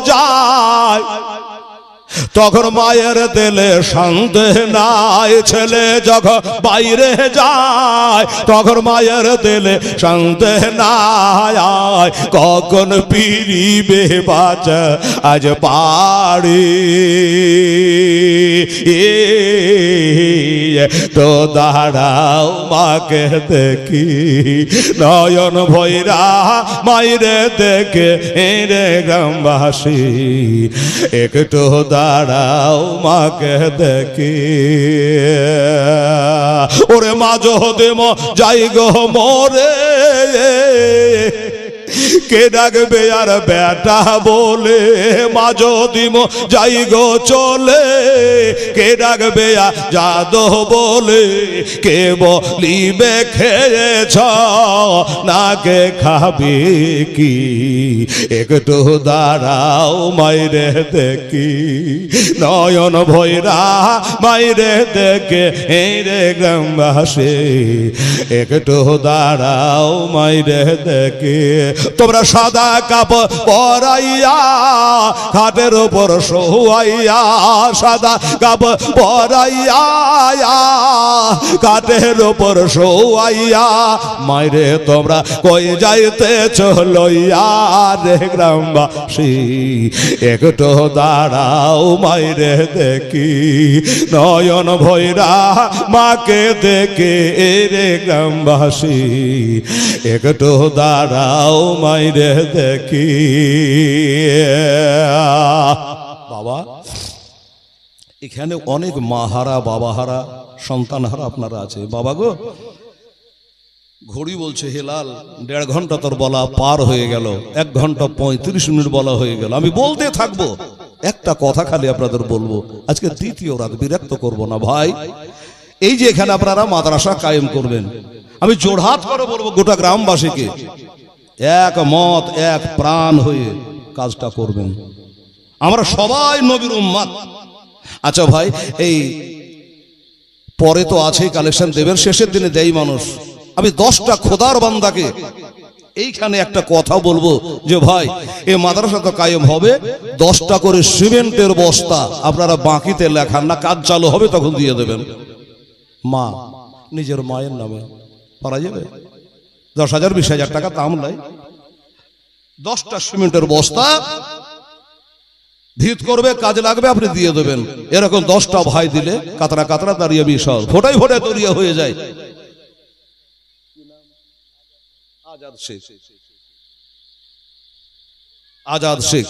যায়। তখন মায়ের দিলে সন্দেহ নাই, ছেলে যখন বাইরে যায়, তখন মায়ের দিলে সন্দেহ নাই কখন পিরিবে বাচ্চা আজ পাড়ি? তো দাঁড়াও মাকে দেখি, নয়ন ভৈরা মাইরে দেখে রে গ্রামবাসী, একটু দাঁড়াও মাকে দেখি। ওরে মাঝ দেম যাই গো মরে। কে ডাকবে আর বেটা বলে? মাঝ দিম যাই গো চলে, কে ডাকবে আর যাদো বলে? কে বলিবে খেয়েছ না কে খাবি কি? একটু দাঁড়াও মাইরে দেখি। নয়ন ভৈরা মাইরে দেখে, এই রে গ্রামবাসী, একটু দাঁড়াও মাইরে দেখে। তোমরা সাদা কাপড় পরাইয়া, খাটের উপর শোয়াইয়া, সাদা কাপড় পরাইয়া কাঠের উপর শোয়াইয়া, মাইরে তোমরা কই যাইতে চলইয়া রে গ্রামবাসী? একটু দাঁড়াও মাইরে দেখি, নয়ন ভৈরা মাকে দেখে রে গ্রামবাসী। একটু দাঁড়াও মাইরে দেখি। বাবা, এখানে অনেক মাহারা, বাবাহারা, সন্তানহারা আপনারা আছে। বাবা গো, ঘড়ি বলছে হেলাল দেড় ঘণ্টা তোর বলা পার হয়ে গেল, এক ঘণ্টা পঁয়ত্রিশ মিনিট বলা হয়ে গেল। আমি বলতে থাকব, একটা কথা খালি আপনাদের বলব, আজকে দ্বিতীয় রাত বিরক্ত করব না ভাই। এই যে এখানে আপনারা মাদ্রাসা কায়েম করবেন, আমি জোড়হাত করে বলব গোটা গ্রামবাসীকে এক মত, এক প্রাণ হয়ে কাজটা করবেন। আমরা সবাই নবীর উম্মাদ। আচ্ছা ভাই, এই পরে তো আছেই কালেকশন দেবেন, শেষের দিনে দেয় মানুষ। আমি দশটা খোদার বান্দাকে এইখানে একটা কথা বলব যে ভাই, এ মাদ্রাসা তো কায়েম হবে, দশটা করে সিমেন্টের বস্তা আপনারা বাকিতে লেখান না, কাজ চালু হবে তখন দিয়ে দেবেন। মা, নিজের মায়ের নামে, পারা যাবে? দশ হাজার, বিশ হাজার টাকা দাম নাই। দশটা সিমেন্টের বস্তা ভিত করবে, কাজে লাগবে, আপনি দিয়ে দেবেন। এরকম দশটা ভাই দিলে কাতরা কাতরা দাঁড়িয়ে বিশাল ফোটাই ফোটাই দরিয়া হয়ে যায়। আজাদ শেখ।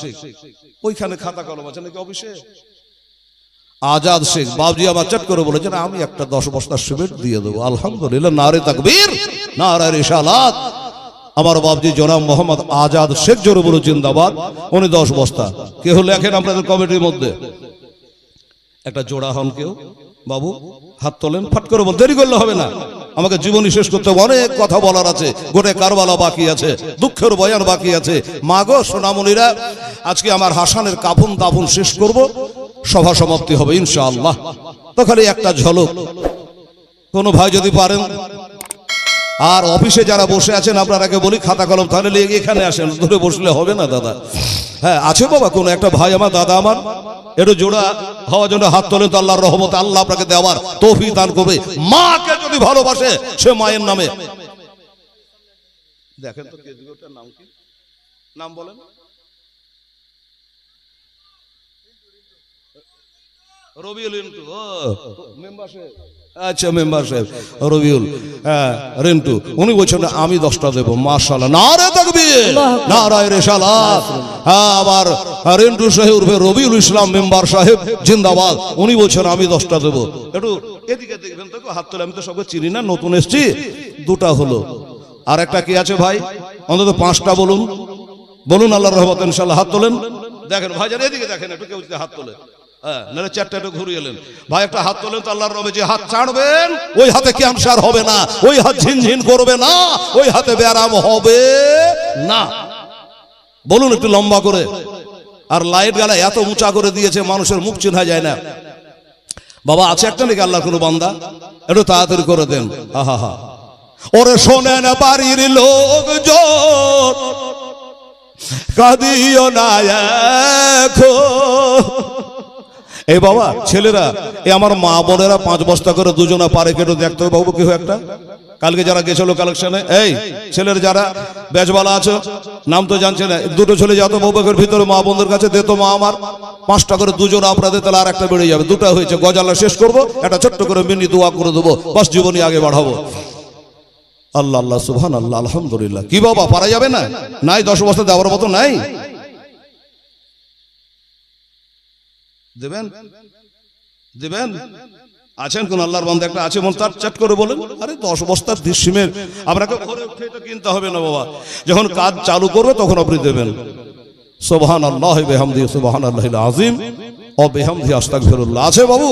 ওইখানে খাতা কলম আছে নাকি অফিসে? আজাদ শেখ। বাবজি আমার চট করে বলেছেন, আমি একটা দশ বস্তার সিমেন্ট দিয়ে দেবো। আলহামদুলিল্লাহ, নারে তাকবীর। নারে রিসালাত আমার বাবজি জনাব মোহাম্মদ আজাদ শেখ জোরে বলে জিন্দাবাদ উনি দশ বস্তা। কেউ লেখেন আপনাদের কমিটির মধ্যে? একটা জোড়া হন কেউ? বাবু, হাত তোলেন, ফাট করে বল, দেরি করলে হবে না। আমাকে জীবনী শেষ করতে অনেক কথা বলার আছে। গোটে কারবালা বাকি আছে, দুঃখের বয়ান বাকি আছে। মাগো সোনামণিরা, আজকে আমার হাসানের কাফন দাফন শেষ করব, সভা সমাপ্তি হবে ইনশাআল্লাহ। তো খালি একটা ঝলক। কোনো ভাই যদি পারেন আর অফিসে যারা বসে আছেন আপনারাকে বলি খাতা কলম, তাহলে এখানে আসেন। ধরে বসলে হবে না, দাদা। হ্যাঁ আছে বাবা, কোনো একটা ভাই আমার, দাদা আমার। একটু জোড়া হওয়ার জন্য হাত তোলেন তো আল্লাহর রহমত। আল্লাহ আপনাকে দেওয়ার তৌফিক দান করবে। মাকে যদি ভালোবাসে, সে মায়ের নামে। দেখেন তো কেজুটার নাম কি? নাম বলেন। রবিউল ইন্টু আচ্ছা মেম্বার সাহেব, রবিউল হ্যাঁ রিন্টু, উনি বলছেন, আমি দশটা দেবো মার্শাল্লাহ না রে থাকবি না রায় রে সালাত হ্যাঁ আবার রিন্টু সাহেব উর্ফে রবিউল ইসলাম, মেম্বার সাহেব, জিন্দাবাদ, উনি বলছেন, আমি দশটা দেবো। একটু এদিকে দেখবেন তো, হাত তোলে, আমি তো সবকে চিনি না, নতুন এসছি। দুটা হলো, আর একটা কি আছে ভাই? অন্তত পাঁচটা বলুন। বলুন আল্লাহ রহমত ইনশাল্লাহ হাত তোলেন। দেখেন, ভাইজান, এদিকে দেখেন, একটু কেউ হাত তোলে। হ্যাঁ একটু এলেন। ভাই, একটা হাত তোলেন রবে, যে হাত ওই হাতে হবে না? ওই হাত ঝিনঝিন করবে না? ওই হাতে ব্যারাম হবে না। বলুন একটু লম্বা করে। আর লাইট গালা এত উঁচা করে দিয়েছে, মানুষের মুখ চিনা যায় না। বাবা, আছে একটা নাকি আল্লাহ কোনো বান্দা? একটু তাড়াতাড়ি করে দেন। হা। ওরে শোনেন বাড়ির লোকজন কাঁদিও না এখন এই বাবা, ছেলেরা, এ আমার মা বোনেরা পাঁচ বস্তা করে দুজনা পারে কেটে দেখতে হবে বাবু, কেউ একটা? কালকে যারা গেছিল কালেকশনে এই ছেলের যারা বেজবালা আছে, নাম তো জানছে না দুটো ছেলে যত বউবের ভিতরে মা বোনদের কাছে, দে তো মা আমার। পাঁচটা করে দুজন আপনাদের তাহলে আর একটা বেড়ে যাবে। দুটো হয়েছে, গজালা শেষ করব, একটা ছোট্ট করে মিনি দোয়া করে দেবো, বাস জীবনী আগে বাড়াবো। আল্লাহ আল্লাহ সুবহান আল্লাহ আলহামদুলিল্লাহ। কি বাবা, পারা যাবে না? নাই, দশ বস্তা দেওয়ার মতো নাই? দেবেন? দেবেন? আছেন কোন আল্লাহর বান্দা একটা আছে মন তার চাট করে বলেন। আরে দশ বস্তার দৃশ্যমের আপনাকে ঘরে উঠে তো কিনতে হবে না বাবা। যখন কাজ চালু করবে তখন আপনি দেবেন। সোবাহান আল্লাহ বেহামদি সোবাহান আল্লাহ আজিম ও বেহামদি আস্তাগফিরুল্লাহ। আছে বাবু?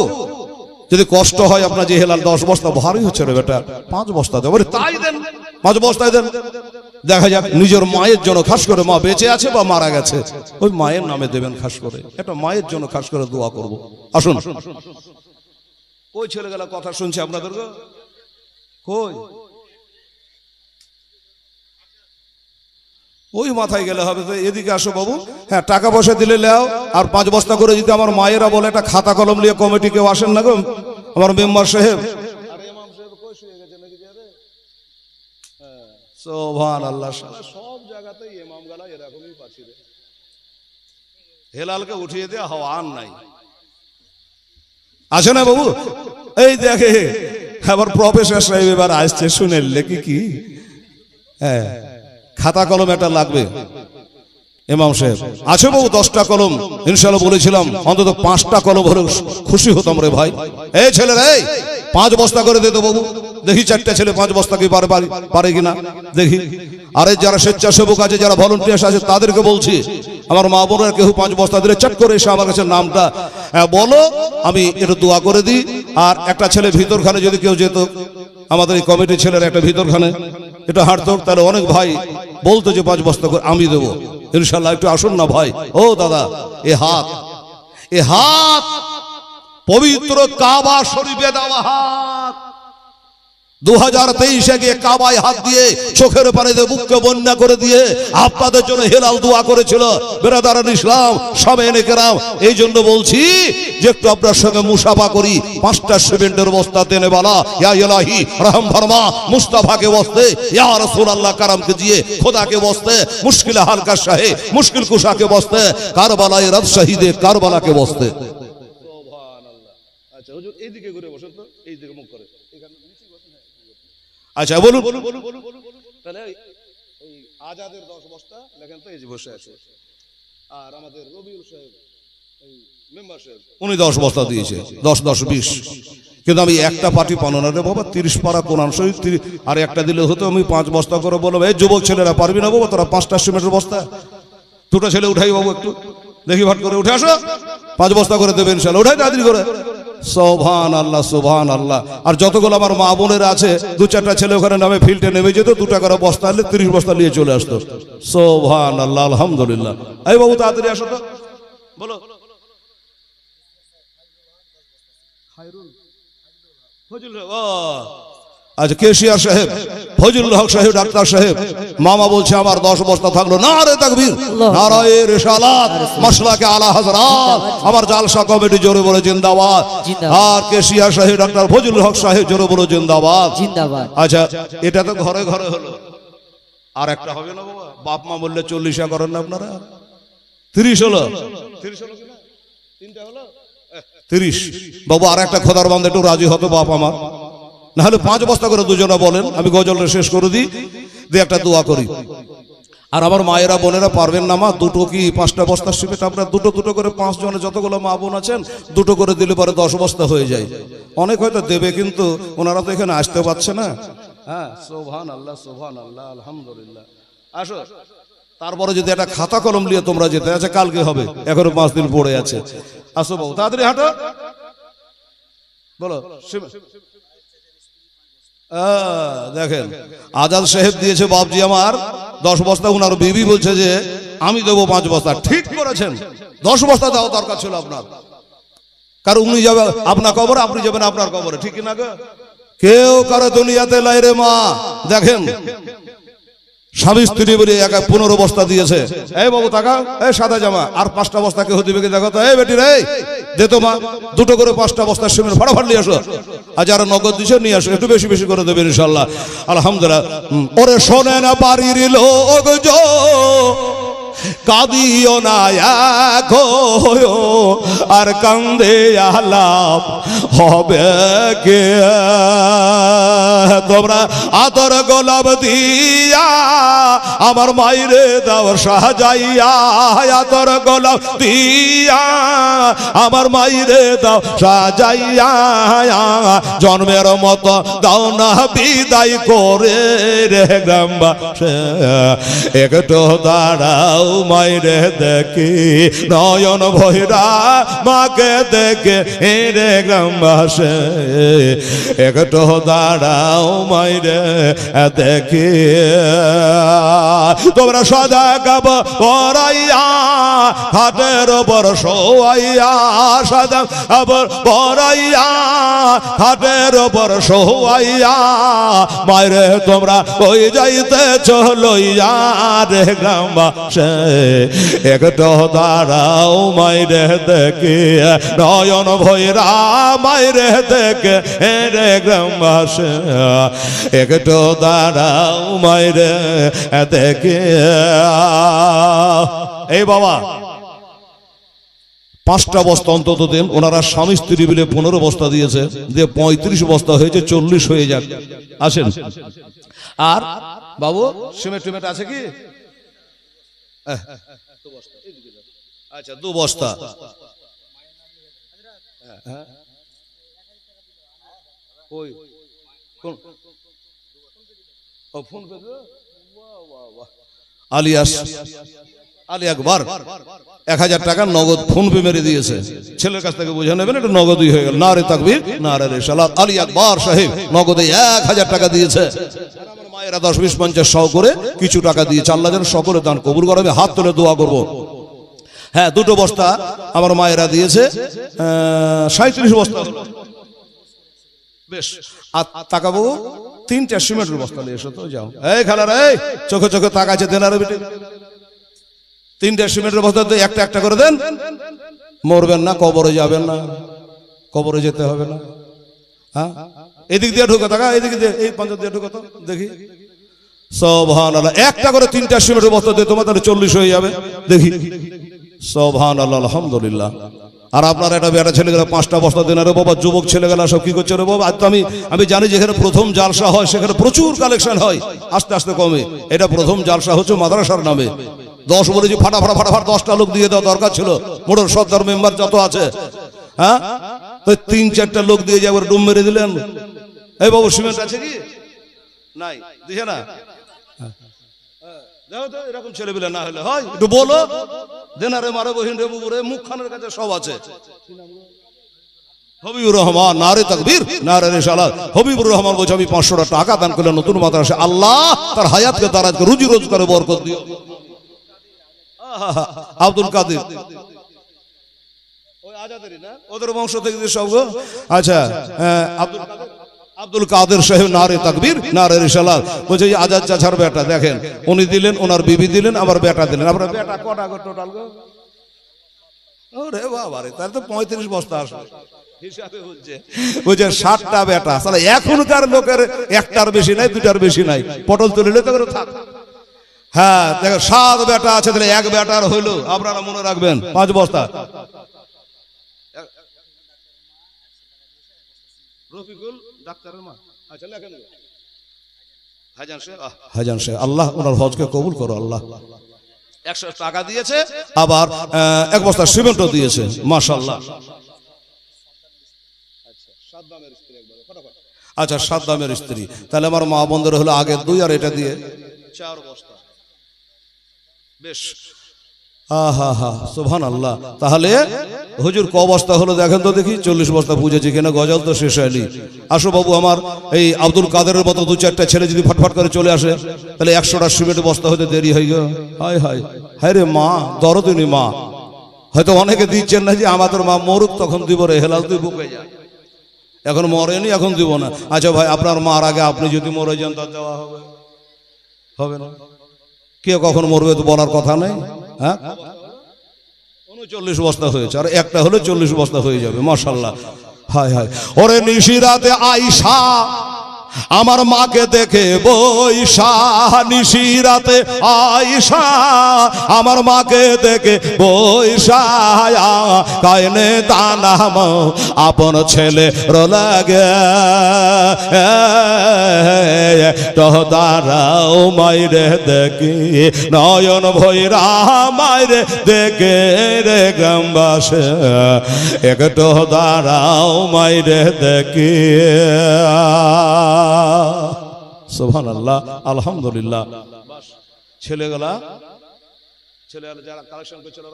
যদি কষ্ট হয় আপনার যে হেলাল দশ বস্তা, ভারী হচ্ছে রে বেটা। পাঁচ বস্তা দেবো। তাই দেন, পাঁচ বস্তায় দেন। দেখা যাক, নিজের মায়ের জন্য খাস করে মা বেঁচে আছে বা মারা গেছে। ওই মায়ের নামে দেবেন খাস করে। এটা মায়ের জন্য খাস করে দোয়া করব। আসুন। ওই ছেলেগুলা কথা শুনছে আপনাদের কই? ওই মাথায় গেলে হবে তো, এদিকে আসো বাবু। হ্যাঁ টাকা পয়সা দিলে লেও, আর পাঁচ বস্তা করে যদি আমার মায়েরা বলে, একটা খাতা কলম নিয়ে কমিটি কেউ আসেন না গো? আমার মেম্বার সাহেব। সোভান আল্লাহ সব জায়গাতেই ইমাম গালা এরকমই পাচ্ছি রে হেলালকে উঠিয়ে দেওয়া হওয়া আর নাই। আছে না বাবু? এই দেখে আবার প্রফেসর সাহেব এবার আসছে শুনেন লেখি কি? হ্যাঁ খাতা কলম একটা লাগবে। ইমাম সাহেব আছে বাবু দশটা কলম। ইনশাল্লাহ বলেছিলাম অন্তত পাঁচটা কলম হলে খুশি হতাম রে ভাই। এই ছেলে রে পাঁচ বস্তা করে দে তো বাবু। দেখি চারটা ছেলে পাঁচ বস্তা কি পারে পারে- কিনা। দেখি। আরে যারা স্বেচ্ছাসেবক আছে যারা ভলেন্টিয়ার্স আছে তাদেরকে বলছি আমার মা বোনের কেউ পাঁচ বস্তা দিলে চট করে এসে আমার কাছে নামটা আহ, বলো আমি একটু দোয়া করে দিই। আর একটা ছেলে ভিতরখানে যদি কেউ যেত আমাদের এই কমিটির ছেলের একটা ভিতরখানে এটা হাঁটতো তাহলে অনেক ভাই বলতো যে পাঁচ বস্তা করে আমি দেবো। ইনশাল্লাহ একটু আসুন না ভাই। ও দাদা, এ হাত এ হাত, পবিত্র কাবা শরীফে দেওয়া হাত। দু হাজার তেইশে গিয়ে কাবায় হাত দিয়ে চোখের পানিতে বুককে বন্যা করে দিয়ে আপনাদের জন্য হেলাল দোয়া করেছিল। বেরাদারান ইসলাম সব এনে এই জন্য বলছি যে একটু আপনার সঙ্গে মুসাফা করি। পাঁচটা সিমেন্টের বস্তা তেনে বালা। ইয়া ইলাহি, রহম ফরমা, মুস্তাফাকে বসতে, ইয়া রাসূলুল্লাহ কারামকে দিয়ে, খোদাকে বসতে, মুশকিল হালকা শাহে, মুশকিল কুশাকে বসতে, কারবালায় রাত শহীদে কারবালাকে বসতে। আচ্ছা হুজুর, এইদিকে ঘুরে বসেন তো। এইদিকে আচ্ছা বলুন। তাহলে এই- আজাদের দশ বস্তা লেখেন তো এই যে বসে আছে। আর আমাদের রবিউল সাহেব মেম্বার সাহেব। উনি দশ বস্তা দিয়েছে দশ দশ বিশ। কিন্তু আমি একটা পার্টি পানো না রে বাবা তিরিশ পাড়া কোরআন শরীফ আর একটা দিলে হতো আমি পাঁচ বস্তা করে বলব এই যুবক ছেলেরা পারবি না বাবা তোরা পাঁচটা সিমেন্টের বস্তা দুটো ছেলে উঠাই বাবু একটু। দেখি ভাট করে উঠে আসো। পাঁচ বস্তা করে দেবেন ইনশাল্লাহ উঠাই তাড়াতাড়ি করে। সোভান আল্লাহ সোভান আল্লাহ আর যতগুলো আমার মা বোনের আছে দু চারটা ছেলে ওখানে নামে ফিল্ডে নেমে যেত দুটা করে বস্তা আনলে তিরিশ বস্তা নিয়ে চলে আসতো। সোভান আল্লাহ আলহামদুলিল্লাহ। এই বাবু তাড়াতাড়ি আসো তো। বলো। ও, আচ্ছা কেশিয়া সাহেব ফজলুল হক সাহেব ডাক্তার সাহেব মামা বলছে আমার দশ বস্তা থাকল। না রে তাকবীর নারায়ে রিসালাত মাসলাকে আলা হযরত আমার জালসা কমিটি জোরে বলে জিন্দাবাদ। আর কেশিয়া সাহেব ডাক্তার ফজলুল হক সাহেব জোরে বলে জিন্দাবাদ। জিন্দাবাদ। আচ্ছা এটা তো ঘরে ঘরে হলো। আর একটা হবে না বাবা? বাপ মা বললে চল্লিশা করেন না আপনারা? তিরিশ হলো? তিরিশ হলো? তিনটা হলো? তিরিশ। বাবু আর একটা খোদার বান্ধে একটু রাজি হতো বাপ আমার। না হলে পাঁচ বস্তা করে দুজনে বলেন আমি গজলটা শেষ করে দিই দিয়ে একটা দোয়া করি। আর আমার মায়েরা বোনেরা পারবেন না মা দুটো কি পাঁচটা বস্তা সিমেন্ট আপনার দুটো দুটো করে পাঁচ জনে যতগুলো মা বোন আছেন দুটো করে দিলে পরে দশ বস্তা হয়ে যায়। অনেক হয়তো দেবে কিন্তু ওনারা তো এখানে আসতে পারছে না। হ্যাঁ সোভান আল্লাহ সোভান আল্লাহ আলহামদুলিল্লাহ। আসো। তারপরে যদি একটা খাতা কলম নিয়ে তোমরা যেতে আছে কালকে হবে এখনও পাঁচ দিন পড়ে আছে। আসো বাবু তাড়াতাড়ি হাঁটো। বলো দেখেন, আজাদ সাহেব দিয়েছে বাবজি আমার, দশ বস্তা, উনার বিবি বলছে যে, আমি দেবো পাঁচ বস্তা। ঠিক করেছেন। দশ বস্তা দেওয়া দরকার ছিল আপনার। কারণ উনি যাবে, আপনার কবরে, আপনি যাবেন আপনার কবরে। ঠিক না কেউ কারও দুনিয়াতে লাই রে মা। দেখেন, স্বামী স্ত্রী বলে একা পনেরো বস্তা দিয়েছে। এই বাবু টাকা এই সাদা জামা। আর পাঁচটা বস্তা কেউ দিবে দেখো তো, এই বেটি রে দে তো মা দুটো করে পাঁচটা বস্তার সিমেন্ট ফাটাফাট নিয়ে আসো। আর যারা নগদ দিছে নিয়ে আসো একটু বেশি বেশি করে দেবে ইনশাল্লাহ। আলহামদুলিল্লাহ। হুম, ওরে শোনে না বাড়ির লোক কাঁদিও না এখো আর কান্দে আলাপ হবে কে? তোমরা আদর গোলাপ দিয়া আমার মাইরে দাও, সাজাইয়া আদর গোলাপ দিয়া আমার মাইরে দাও, সাজাইয়া জন্মের মতো দাও না বিদায় করে রে গ্রামবাসে। একটু দাঁড়াও মাইরে দেখি, নয়ন ভৈরা মাকে দেখে হে রে গ্রামবাসে, একটু দাঁড়াও মাইরে দেখি। তোমরা সদা গাব পরাইয়া খাটের ওপর শোয়াইয়া সাদা আবার পরাইয়া খাটের ওপর শোয়াইয়া মাইরে তোমরা ওই যাইতে চলইয়া রে গ্রামবাসে। একটু দাঁড়াও মাইরে দেখে, নয়ন ভৈরা মাইরে দেখে রে গ্রামবাসে। একটু দাঁড়াও মাইরে দেখে। এই বাবা পাঁচটা বস্তা অন্তত দেন ওনারা স্বামী স্ত্রী মিলে পনেরো বস্তা দিয়েছে দিয়ে পঁয়ত্রিশ বস্তা হয়েছে চল্লিশ হয়ে যাক আসেন আর বাবু সিমেন্ট টিমেন্ট আছে কি আচ্ছা দু বস্তা। ওই। আলিয়াস আলী একবার এক হাজার টাকা নগদ ফোন পে মেরে দিয়েছে। ছেলের কাছ থেকে বুঝে নেবেন, এটা নগদই হয়ে গেল। না রে তাকবীর না রে রেশালাত আলী আকবর সাহেব নগদে এক হাজার টাকা দিয়েছে। মায়েরা দশ, বিশ, পঞ্চাশ সহ করে কিছু টাকা দিয়েছে। আল্লাহ যেন সকলে দান কবুল করে, আমি হাত তুলে দোয়া করব। হ্যাঁ দুটো বস্তা আমার মায়েরা দিয়েছে। সাঁত্রিশ বস্তা বেশ, আর তাকাবো, তিনটা সিমেন্টের বস্তা নিয়ে এসো তো, যাও। এই খেলার, এই, চোখে চোখে তাকাচ্ছে দেনারে বেটে। তিনটা সিমেন্টের বস্তা তো একটা একটা করে দেন। মরবেন না, কবরে যাবেন না। কবরে যেতে হবে না। হ্যাঁ? এদিক দিয়ে ঢুকে থাকা, এদিক দিয়ে, এই পঞ্চায়েত দিয়ে ঢুকে তো দেখি। সবহান আল্লাহ একটা করে তিনটা সিমেন্টের বস্তা দিয়ে তোমার তাহলে চল্লিশ হয়ে যাবে। দেখি। সবহান আল্লাহ আলহামদুলিল্লাহ। আর আপনার একটা বেটা ছেলেগুলো পাঁচটা বস্তা দেন। আরে বাবা, যুবক ছেলেগুলা সব কি করছে রে বাবা? আজ তো আমি আমি জানি যেখানে প্রথম জালসা হয়, সেখানে প্রচুর কালেকশন হয়। আস্তে আস্তে কমে। এটা প্রথম জালসা হচ্ছে মাদ্রাসার নামে। দশ বলেছি, ফাটা ফাটা ফাটাফাট দশটা লোক দিয়ে দেওয়া দরকার ছিল। মোটর সর্দার মেম্বার যত আছে হ্যাঁ? তো তিন, চারটা লোক দিয়ে যে ডুম মেরে দিলেন। এই বাবু, সিমেন্ট আছে কি? নাই, দিছে না? হয়। বলো। রে নারে হবিবুর রহমান আমি টাকা করলে নতুন আল্লাহ, তার হায়াতকে, তার আজকে রুজি রোজগারে বরকত দিও। আব্দুল কাদের? ওদের বংশ থেকে যে সব আচ্ছা হ্যাঁ, আব্দুল কাদের আব্দুল কাদের সাহেব নারে তাকবীর নারে রিসালাত। বলছে আজাদ চাচার বেটা দেখেন উনি দিলেন ওনার বিবি দিলেন আবার বেটা দিলেন। আপনার বেটা কটা গো টোটাল গো? ওরে বাবা রে তাহলে তো পঁয়ত্রিশ বস্তা আসবে বলছে ষাটটা বেটা তাহলে এখনকার লোকের একটার বেশি নাই দুটার বেশি নাই। পটল তুলিলে তো থাক। হ্যাঁ দেখো সাত বেটা আছে তাহলে এক বেটার হইল। আপনারা মনে রাখবেন পাঁচ বস্তা। রফিকুল ডাক্তারের মা। আচ্ছা লেখেন। হাজান শেখ আল্লাহ ওনার হজকে কবুল করো আল্লাহ। একশো টাকা দিয়েছে। আবার এক বস্তা সিমেন্টও দিয়েছে মাশাল্লাহ আচ্ছা সাত দামের স্ত্রী তাহলে আমার মা বন্ধুরা হলো আগে দুই আর এটা দিয়ে। চার বস্তা। বেশ। আহা হা সুবহান আল্লাহ তাহলে হুজুর ক বস্তা হলো দেখেন তো দেখি, চল্লিশ বস্তা বুঝেছি কেন, গজল তো শেষ হয়নি। আসো বাবু, আমার এই আব্দুল কাদেরের মতো দু চারটা ছেলে যদি ফটফট করে চলে আসে, তাহলে একশোটা সিমেন্ট বস্তা হতে দেরি হয়ে গেল হায় হায় হায় রে মা, দরদিনী মা। হয়তো অনেকে দিচ্ছেন না যে আমাদের মা মরুক, তখন দিব রে, হেলাল তুই বুকে যা। এখন মরেনি, এখন দিব না। আচ্ছা ভাই, আপনার মার আগে আপনি যদি মরে যান তা দেওয়া হবে। হবে না। কে কখন মরবে তো বলার কথা নেই হ্যাঁ? উনচল্লিশ বস্তা হয়েছে, আর একটা হলে চল্লিশ বস্তা হয়ে যাবে মাসাল্লাহ হায় হায়। ওরে নিশিরাতে আইসা আমার মাকে দেখে বৈশা নিশিরাতে আইসা আমার মাকে দেখে বৈশা কায়নে দানাম আপন ছেলে রোলাগে দাঁড়াও মাইরে দেখি, নয়ন ভৈরা মাইরে দেখে রে গ্রামবাসে। একটু দাঁড়াও মাইরে দেখি। সোভান আল্লাহ আলহামদুলিল্লাহ যারা কালেকশন করছিল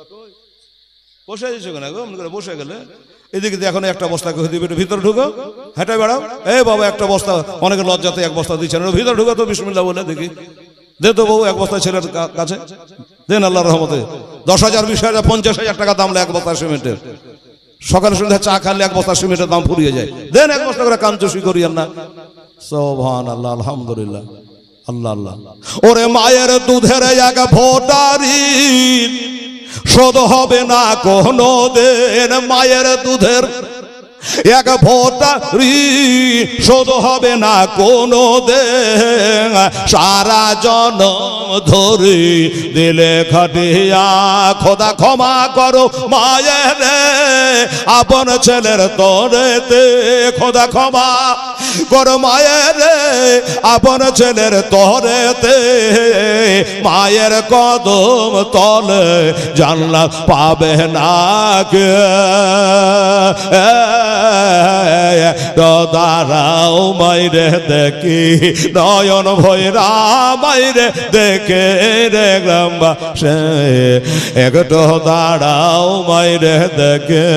বসে যাচ্ছে কেন করে বসে গেলে। এদিকে এখন একটা বস্তা দিবে ভিতরে ঢুকো। হেঁটে বেড়াও। এ বাবা, একটা বস্তা। অনেকে লজ্জাতে এক বস্তা দিচ্ছেন ভিতরে ঢুকো তো বিসমিল্লা বলে দেখি। দে তো বউ, এক বস্তা ছেলের কাছে। দেন আল্লাহ রহমতে। দশ হাজার, বিশ হাজার, পঞ্চাশ হাজার টাকা দাম এক বস্তা সিমেন্টের। সকালে সন্ধ্যা চা খালে এক বস্তা সিমেন্টের দাম ফুরিয়ে যায়। দেন এক বস্তা করে কাঞ্চসি করিয়েন না। সোভান আল্লাহ আলহামদুলিল্লাহ। আল্লাহ আল্লাহ। ওরে মায়ের দুধের এক ভোটারি, শোধ হবে না কোনো দেন মায়ের দুধের এক ভোটারি শোধ হবে না কোনো দিন। সারা জনম ধরে দিলে খাটিয়া খোদা ক্ষমা করো মায়ের আপন ছেলের তরেতে খোদা ক্ষমা করো মায়ের আপন ছেলের তরেতে মায়ের কদম তলে জান্নাত পাবে না কে? তো দাঁড়াও মাইরে দেখি, নয়ন ভৈরা মাইরে দেখে রে গ্রামবাসে একটু দাঁড়াও মাইরে দেখে।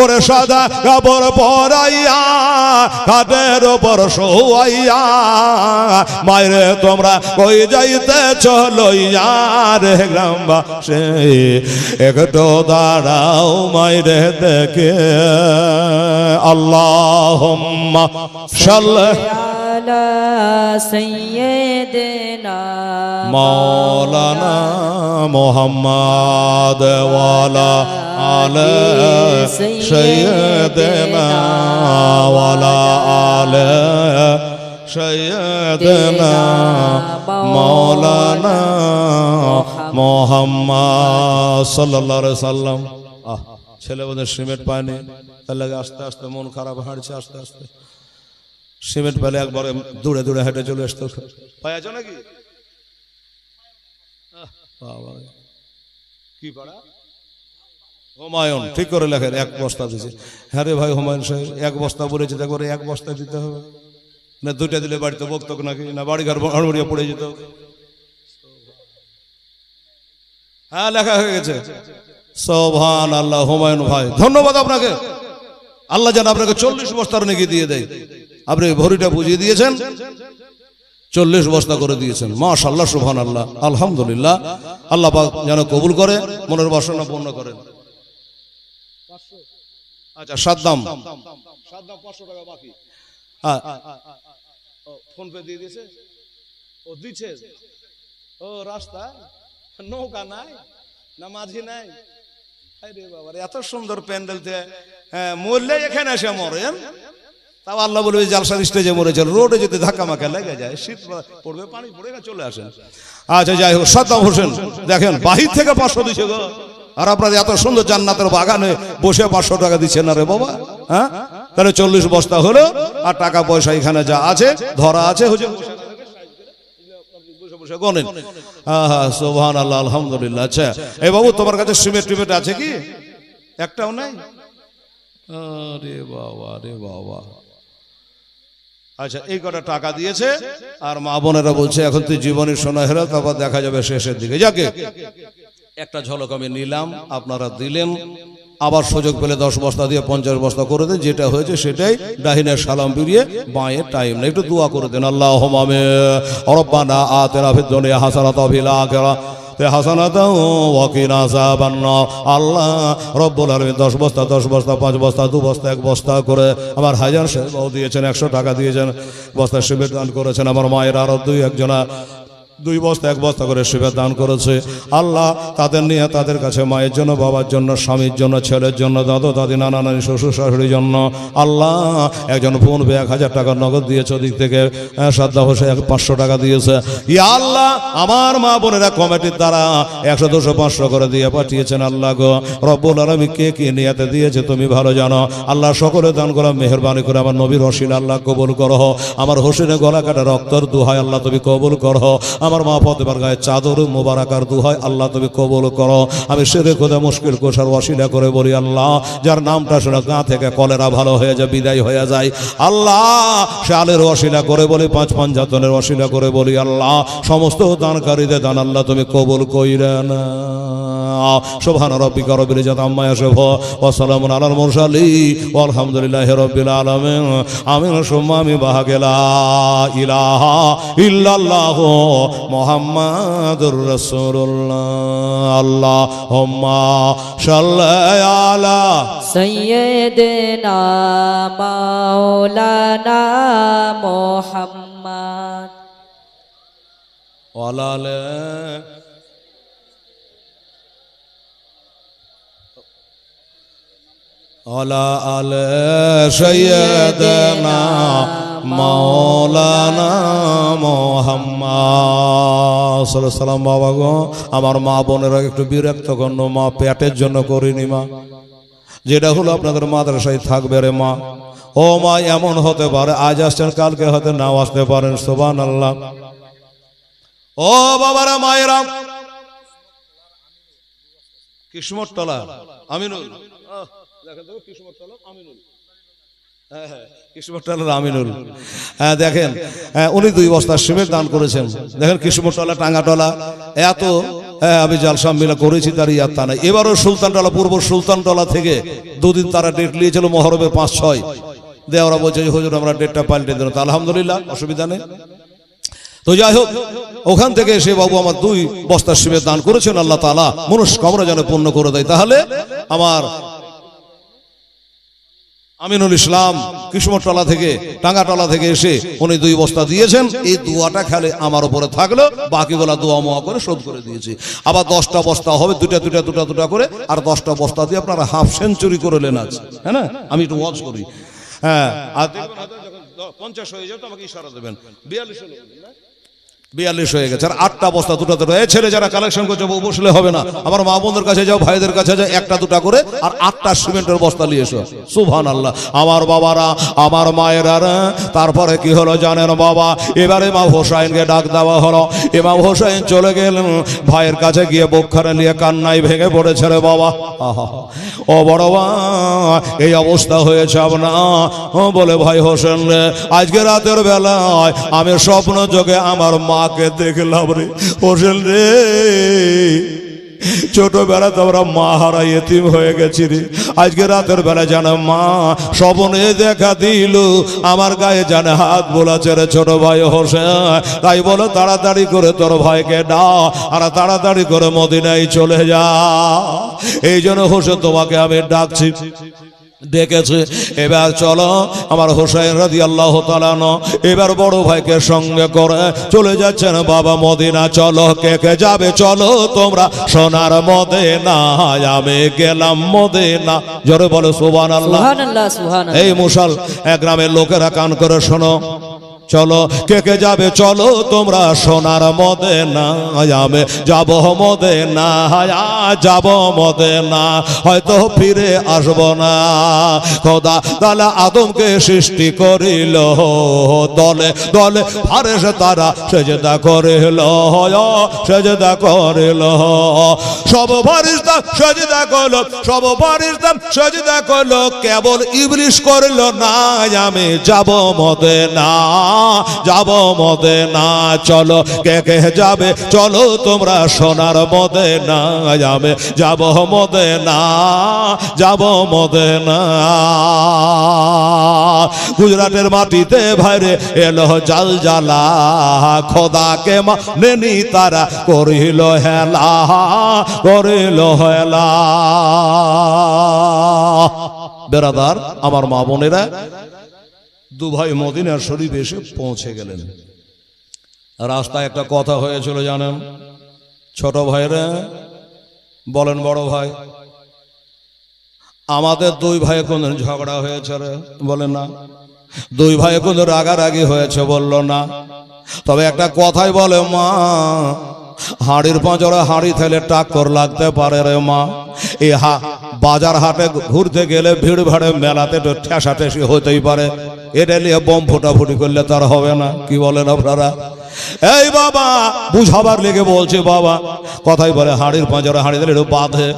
ওরে সাদা কাপড় পরাইয়া, কাঠের ওপর শোয়াইয়া, মাইরে তোমরা কই যাইতে চলইয়া রে গ্রামবাসে একটু দাঁড়াও মাইরে দেখে। اللهم صل على سيدنا مولانا محمد وعلى على سيدنا وعلى على سيدنا مولانا محمد صلى الله عليه وسلم ছেলে বোধহয় সিমেন্ট পায়নি। তার লাগে আস্তে আস্তে মন খারাপ হাঁটছে আস্তে আস্তে। সিমেন্ট পেলে একবারে দূরে দূরে হেঁটে চলে আসতো পাই আছো নাকি। কি পাড়া? হুমায়ুন ঠিক করে লেখেন এক বস্তা দিছে। হ্যাঁ রে ভাই হুমায়ুন সাহেব এক বস্তা বলেছে দেখো রে, এক বস্তা দিতে হবে। না দুইটা দিলে বাড়িতে বকতক নাকি? না বাড়ি ঘর হড়বড়িয়া পড়ে যেত। হ্যাঁ লেখা হয়ে গেছে। সোভান আল্লাহ হুমায়ুন ভাই ধন্যবাদ আপনাকে। আল্লাহ যেন আপনাকে চল্লিশ বস্তার নাকি দিয়ে দেয়। আপনি ভরিটা বুঝিয়ে দিয়েছেন। চল্লিশ বস্তা করে দিয়েছেন। মাশাল্লাহ সুবহান আল্লাহ আলহামদুলিল্লাহ। আল্লাহ পাক যেন কবুল করে মনের বাসনা পূর্ণ করেন। আচ্ছা সাদ্দাম সাদ্দাম পাঁচশো টাকা বাকি। ফোন পে দিয়ে দিয়েছে? ও দিচ্ছে? ও রাস্তা? নৌকা নাই? না মাঝি নাই? এত সুন্দর প্যান্ডেল হ্যাঁ মরলে এখানে এসে মরেন। তাও আল্লাহ বলবে জালসার স্টেজে মরেছেন রোডে যদি ধাক্কা মাখা লেগে যায়, শীত পড়বে, পানি পড়ে গেছে, চলে আসেন। আচ্ছা যাই হোক, সাদ্দাম হোসেন, দেখেন, বাহির থেকে পাঁচশো দিচ্ছে গো। আর আপনার এত সুন্দর জান্নাতের বাগানে বসে পাঁচশো টাকা দিচ্ছেন না রে বাবা হ্যাঁ? তাহলে চল্লিশ বস্তা হলো, আর টাকা পয়সা এখানে যা আছে, ধরা আছে, হুজুর। বসে গনেন হ্যাঁ আল্লাহ আলহামদুলিল্লাহ। আচ্ছা এই বাবু, তোমার কাছে সিমেন্ট টিমেন্ট আছে কি? একটাও নাই? আরে বাবা রে বাবা। আচ্ছা এই কটা টাকা দিয়েছে, আর মা বোনেরা বলছে, এখন তুই জীবনের সোনা হেরা তারপর দেখা যাবে শেষের দিকে। যাকে। একটা ঝলক আমি নিলাম, আপনারা দিলেন। আবার সুযোগ পেলে দশ বস্তা দিয়ে পঞ্চাশ বস্তা করে দেন, যেটা হয়েছে সেটাই ডাহিনের সালাম ফিরিয়ে বাঁয়ে টাইম না একটু দোয়া করে দেন আল্লাহ আযাবান আল্লাহ 10 বস্তা 10 বস্তা 5 বস্তা 2 বস্তা 1 বস্তা করে আমার হাজার দিয়েছেন 100 টাকা দিয়েছেন শিবির করেছেন, আমার মায়ের আরও দুই একজনা দুই বস্তা, এক বস্তা করে শিবে দান করেছে। আল্লাহ তাদের নিয়ে তাদের কাছে মায়ের জন্য, বাবার জন্য, স্বামীর জন্য, ছেলের জন্য, দাদু, দাদি, নানা, নানি, শ্বশুর, শাশুড়ির জন্য। আল্লাহ একজন বোন বে এক হাজার টাকা নগদ দিয়েছে ওদিক থেকে। শ্রদ্ধা হোসে এক পাঁচশো টাকা দিয়েছে। ইয়া আল্লাহ, আমার মা বোনেরা কমিটির দ্বারা একশো, দুশো, পাঁচশো করে দিয়ে পাঠিয়েছেন আল্লাহ গো। রব্বুল আলমী কে কি নিয়াতে দিয়েছে তুমি ভালো জানো। আল্লাহ সকলে দান করা, মেহরবানি করে আমার নবীর হসিল আল্লাহ কবুল করো। আমার হোসেনে গলা কাটা রক্তর দুহাই আল্লাহ তুমি কবুল করো। আমার মা ফতেবার গায়ে চাদর মোবারকার দুহাই, আল্লাহ তুমি কবুল করো। আমি সেরে খোদা মুশকিল কোষার ওয়াসিলা করে বলি, আল্লাহ, যার নামটা শুনে গা থেকে কলেরা ভালো হয়ে যায়, বিদায় হয়ে যায়। আল্লাহ, শালের ওয়াসিলা করে বলি, পাঁচ পাঞ্জাতনের ওয়াসিলা করে বলি, আল্লাহ, সমস্ত দানকারীদের দান আল্লাহ তুমি কবুল কইরা না সুবহান রব্বিকা রব্বিল ইজ্জাতি আম্মা ইয়াসিফুন, ওয়া সালামুন আলাল মুরসালিন আলহামদুলিল্লাহি রাব্বিল আলামিন। আমিন, সুম্মা, আমি বাহাগেলা ইলাহা ইল্লাল্লাহ মুহাম্মাদুর রাসূলুল্লাহ। আল্লাহুম্মা সাল্লি আলা সৈয়দনা মাওলানা মোহাম্মদ। ওয়ালা আলি ওয়ালা আলে সৈয়দনা মাওলানা মোহাম্মদ সাল্লাম বাবা গো আমার মা বোনেরা একটু বিরক্ত করল মা পেটের জন্য করিনি মা। যেটা হলো আপনাদের মাদ্রাসায় থাকবে রে মা। ও মা এমন হতে পারে আজ আসছেন কালকে হয়তো নাও আসতে পারেন সোবান আল্লাহ ও বাবারা মায়েরা। কিসমত তলা আমিনুল দেখেন তো, কিসমততলা, আমিনুল। হ্যাঁ, হ্যাঁ, কিসমততলার আমিনুল। হ্যাঁ দেখেন হ্যাঁ, উনি দুই দান করেছেন। দেখেন টাঙ্গাটলা এত হ্যাঁ, আমি করেছি তার নাই। এবারও সুলতানটলা পূর্ব সুলতানটলা থেকে দুদিন তারা ডেট নিয়েছিল মহরমের পাঁচ ছয়। আমরা ডেটটা আলহামদুলিল্লাহ অসুবিধা নেই। তো যাই হোক ওখান থেকে এসে বাবু আমার দুই বস্তার শিবের দান করেছেন আল্লাহ তালা মনস্কামনা যেন পূর্ণ করে দেয়। তাহলে আমার আমিনুল ইসলাম কিসমতলা থেকে টাঙ্গাটলা থেকে এসে উনি দুই বস্তা দিয়েছেন। এই দুয়াটা খেলে আমার উপরে থাকল, বাকিগুলা দোয়া মোয়া করে শোধ করে দিয়েছি। আবার দশটা বস্তা হবে, দুটা দুটা দুটা দুটা করে, আর দশটা বস্তা দিয়ে আপনারা হাফ সেঞ্চুরি করে নেন আছে হ্যাঁ না? আমি একটু ওয়াচ করি। হ্যাঁ আর পঞ্চাশ হয়ে যাবে তো আমাকে ইশারা দেবেন। বিয়াল্লিশ? বিয়াল্লিশ হয়ে গেছে। আর আটটা বস্তা দুটো দুটো এই ছেলে যারা কালেকশন করছে বসলে হবে না। আমার মা বোনদের কাছে যাও, ভাইদের কাছে যাও, একটা দুটা করে আর আটটা সিমেন্টের বস্তা নিয়ে এসো। সুভান আল্লাহ আমার বাবারা, আমার মায়েরা তারপরে কি হলো জানেন বাবা? এবারে মা হোসাইনকে ডাক দেওয়া হলো। ইমাম হোসাইন চলে গেলেন। ভাইয়ের কাছে গিয়ে বক্ষারে নিয়ে কান্নাই ভেঙে পড়েছে রে বাবা। ও বড় মা, এই অবস্থা হয়েছে আপনার। বলে, ভাই হোসেন আজকে রাতের বেলায় আমি স্বপ্ন যোগে আমার মাকে দেখলাম রে হোসেন রে। ছোটবেলা তো আমরা মা হারা এতিম হয়ে গেছি রে। আজকে রাতের বেলা যেন মা স্বপ্নে দেখা দিল, আমার গায়ে জানে হাত বোলাছে রে ছোট ভাই হোসেন তাই বলো, তাড়াতাড়ি করে তোর ভাইকে ডা, আর তাড়াতাড়ি করে মদিনায় চলে যা। এই জন্য হোসেন তোমাকে আমি ডাকছি। ডেকেছে এবার চলো আমার হোসেন রাজি আল্লাহ তালানো এবার বড় ভাইকে সঙ্গে করে চলে যাচ্ছেন বাবা মদিনা। চলো কে কে যাবে? চলো তোমরা সোনার মদিনা আমি গেলাম মদিনা। জোরে বলো সুবান আল্লাহ সুবহানাল্লাহ সুবহানাল্লাহ। এই মুসাল এক গ্রামের লোকেরা কান করে শোনো। চলো, কে কে যাবে? চলো, তোমরা সোনার মদে না যাবে যাব মদে না যাব মদে না হয়তো ফিরে আসব না। খোদা তাহলে আদমকে সৃষ্টি করিল। দলে দলে আরে সে তারা সেজদা করিল। সেজদা করিল। সব ফারিস্তা সেজদা করল, সব ফারিস্তা সেজদা করল, কেবল ইবলিশ করল না, আমি যাব মদে না যাব মদে না চলো, কে কে যাবে, চলো তোমরা সোনার মদে না যাবে যাব মদে না যাব মদে না গুজরাটের মাটিতে ভাইরে এলো জাল জালা, খোদাকে মানেনি তারা, করিল হেলা, করিল বেরাদার, আমার মা বোনেরা দু ভাই মদিনার শরীফ এসে পৌঁছে গেলেন। রাস্তায় একটা কথা হয়েছিল, জানেন? ছোট ভাইরে, বলেন বড় ভাই, আমাদের দুই ভাই কোন ঝগড়া হয়েছে রে বলে না। দুই ভাই কোন রাগারাগি হয়েছে, বলল না। তবে একটা কথাই বলে, মা হাড়ির পাঁচরে হাড়ি থেলে টাক্কর লাগতে পারে রে মা। এই হা বাজার হাটে ঘুরতে গেলে ভিড় ভাড়ে মেলাতে তো ঠেসা ঠেসি হতেই পারে। এটা নিয়ে বোম ফুটাফুটি করলে তার হবে না, কি বলেন আপনারা? এই বাবা, বুঝাবার লেগে বলছে বাবা, কথাই বলে হাড়ির পাঁজরে হাড়ি দিলে একটু বাঁধে।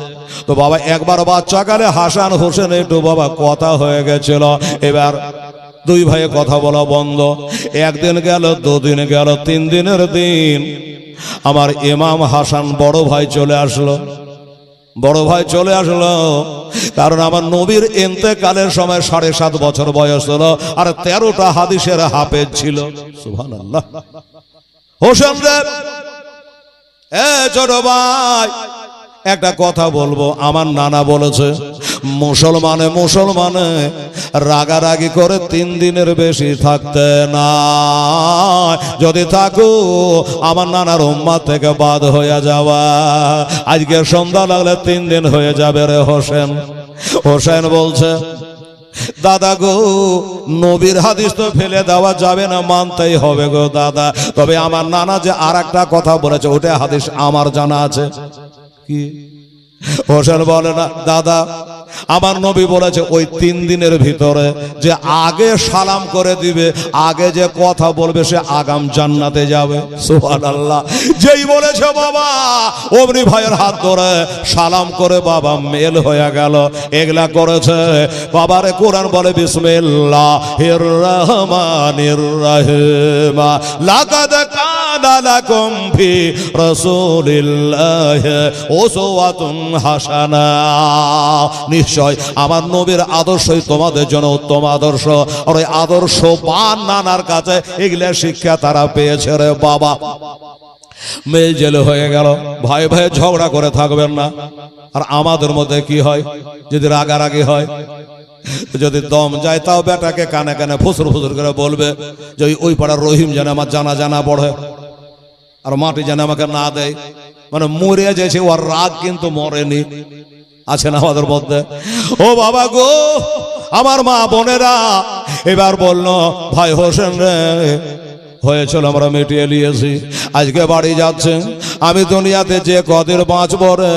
তো বাবা, একবার বাচ্চা কালে হাসান হোসেন একটু বাবা কথা হয়ে গেছিল। এবার দুই ভাইয়ে কথা বলা বন্ধ। একদিন গেল, দুদিন গেল, তিন দিনের দিন। আমার ইমাম হাসান বড় ভাই চলে আসলো। বড় ভাই চলে আসলো। কারণ আমার নবীর এতেকালের সময় সাড়ে সাত বছর বয়স হলো আর তেরোটা হাদিসের হাফেজ ছিল। আল্লাহ হোসেন ছোট ভাই একটা কথা বলব, আমার নানা বলেছে, মুসলমানে মুসলমানে, রাগারাগি করে তিন দিনের বেশি থাকতে না যদি থাকো, আমার নানার উম্মা থেকে বাদ হয়ে যাওয়া। আজকে সন্ধ্যা লাগলে তিন দিন হয়ে যাবে রে হোসেন। হোসেন বলছে, দাদা গো, নবীর হাদিস তো ফেলে দেওয়া যাবে না, মানতেই হবে গো দাদা। তবে আমার নানা যে আর কথা বলেছে, ওটা হাদিস আমার জানা আছে। কি? হোসেন বলে, না, দাদা, আমার নবী বলেছে, ওই তিন দিনের ভিতরে যে আগে সালাম করে দিবে, আগে যে কথা বলবে, সে আগাম জান্নাতে যাবে। যেই বলেছে, বাবা, অমনি ভাইয়ের হাত ধরে সালাম করে বাবা মেল হয়ে গেল। এগুলা করেছে। বাবারে কোরআন বলে বিসমিল্লাহ হির রহমানির রহিমা। লাকাদ কানা লাকুম ফি রাসূলিল্লাহ উসওয়াতুন হাসানা। নিশ্চয় আমার নবীর আদর্শই তোমাদের জন্য উত্তম আদর্শ। আর ওই আদর্শ পান নানার কাছে, এগুলা শিক্ষা তারা পেয়েছে রে বাবা। মেয়ে জেলে হয়ে গেল। ভাই ভাই, ঝগড়া করে থাকবেন না। আর আমাদের মধ্যে কি হয়? যদি রাগারাগি হয়, যদি দম যায়, তাও বেটাকে কানে কানে ফুসুর ফুসুর করে বলবে যে ওই- পাড়ার রহিম যেন আমার জানা জানা পড়ে। আর মাটি যেন আমাকে না দেয়। মানে মরে যাচ্ছে, ওর রাগ কিন্তু মরেনি। আছে না আমাদের মধ্যে? ও বাবা গো, আমার মা বোনেরা, এবার বলল, ভাই হোসেন রে হয়েছিল আমরা মিটিয়ে নিয়েছি। আজকে বাড়ি যাচ্ছে। আমি দুনিয়াতে যে কদিন বাঁচব রে,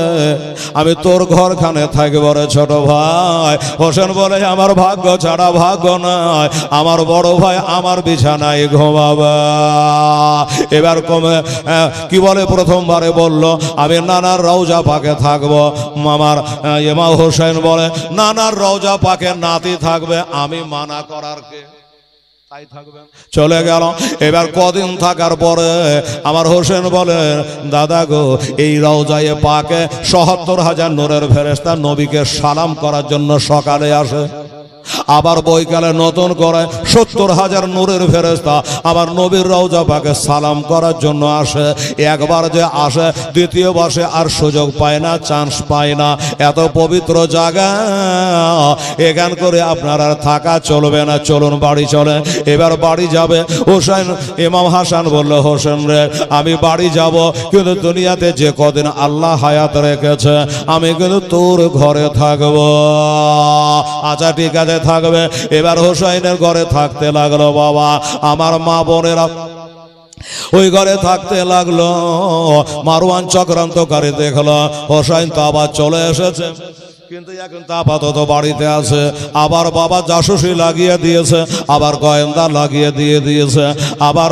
আমি তোর ঘরখানে থাকব রে ছোট ভাই। হোসেন বলে, আমার ভাগ্য ছাড়া ভাগ্য নয়। আমার বড় ভাই আমার বিছানায় ঘুমাবে। এবার কমে কি বলে প্রথমবারে বলল, আমি নানার রওজা পাকে থাকব। মামার এমা হোসেন বলে, নানার রওজা পাকে নাতি থাকবে, আমি মানা করার কে? চলে গেল। এবার কদিন থাকার পরে আমার হোসেন বলে, দাদা গো, এই রওজায়ে পাকে সহাত্তর হাজার নোরের ফেরেস্তা নবীকে সালাম করার জন্য সকালে আসে। আবার বৈকালে নতুন করে সত্তর হাজার নূরের ফেরেস্তা আবার নবীর রওজা পাকে সালাম করার জন্য আসে। একবার যে আসে, দ্বিতীয় বর্ষে আর সুযোগ পায় না চান্স পায় না। এত পবিত্র জায়গা। এখান করে আপনার আর থাকা চলবে না। চলুন, বাড়ি চলে এবার বাড়ি যাবে। হোসেন, ইমাম হাসান বলল, হোসেন রে, আমি বাড়ি যাব, কিন্তু দুনিয়াতে যে কদিন আল্লাহ হায়াত রেখেছে, আমি কিন্তু তোর ঘরে থাকব। আচ্ছা ঠিক আছে। থাকবে। এবার হোসাইনের ঘরে থাকতে লাগল, বাবা। আমার মা বোনেরা ওই ঘরে থাকতে লাগল। মারওয়ান চক্রান্তকারী দেখল, হোসাইন তো আবার চলে এসেছে। কিন্তু এখন তো আপাতত বাড়িতে আছে। আবার বাবা জাসুসি লাগিয়ে দিয়েছে, আবার গোয়েন্দা লাগিয়ে দিয়ে দিয়েছে, আবার